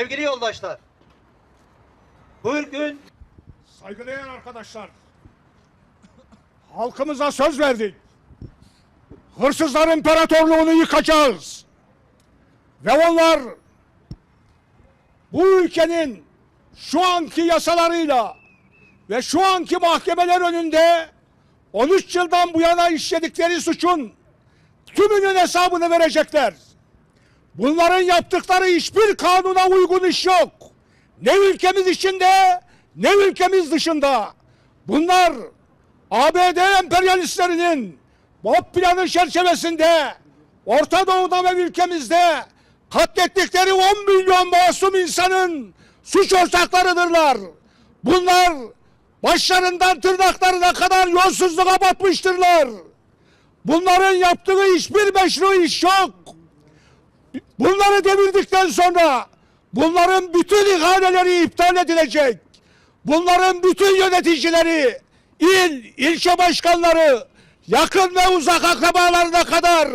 yoldaşlar. Bugün Saygıdeğer arkadaşlar. Halkımıza söz verdik. Hırsızlar imparatorluğunu yıkacağız. Ve onlar bu ülkenin şu anki yasalarıyla ve şu anki mahkemeler önünde 13 yıldan bu yana işledikleri suçun tümünün hesabını verecekler. Bunların yaptıkları hiçbir kanuna uygun iş yok. Ne ülkemiz içinde ne ülkemiz dışında. Bunlar ABD emperyalistlerinin BOP planı çerçevesinde Orta Doğu'da ve ülkemizde katlettikleri 10 milyon masum insanın suç ortaklarıdırlar. Bunlar başlarından tırnaklarına kadar yolsuzluğa batmıştırlar. Bunların yaptığı hiçbir meşru iş yok. Bunları devirdikten sonra bunların bütün ihaleleri iptal edilecek. Bunların bütün yöneticileri, il, ilçe başkanları, yakın ve uzak akrabalarına kadar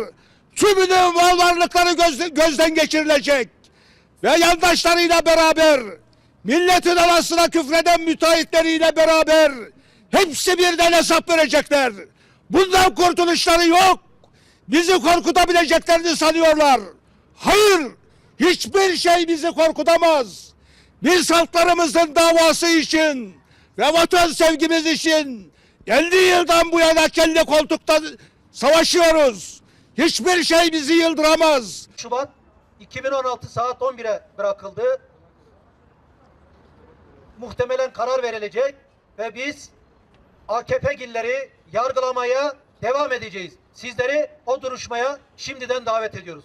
tümünün mal varlıkları gözden, gözden geçirilecek. Ve yandaşlarıyla beraber, milletin arasına küfreden müteahhitleriyle beraber hepsi birden hesap verecekler. Bundan kurtuluşları yok. Bizi korkutabileceklerini sanıyorlar. Hayır, hiçbir şey bizi korkutamaz. Biz halklarımızın davası için ve vatan sevgimiz için 50 yıldan bu yana kelle koltukta savaşıyoruz. Hiçbir şey bizi yıldıramaz. Şubat 2016 saat 11'e bırakıldı. Muhtemelen karar verilecek ve biz AKP'gilleri yargılamaya devam edeceğiz. Sizleri o duruşmaya şimdiden davet ediyoruz.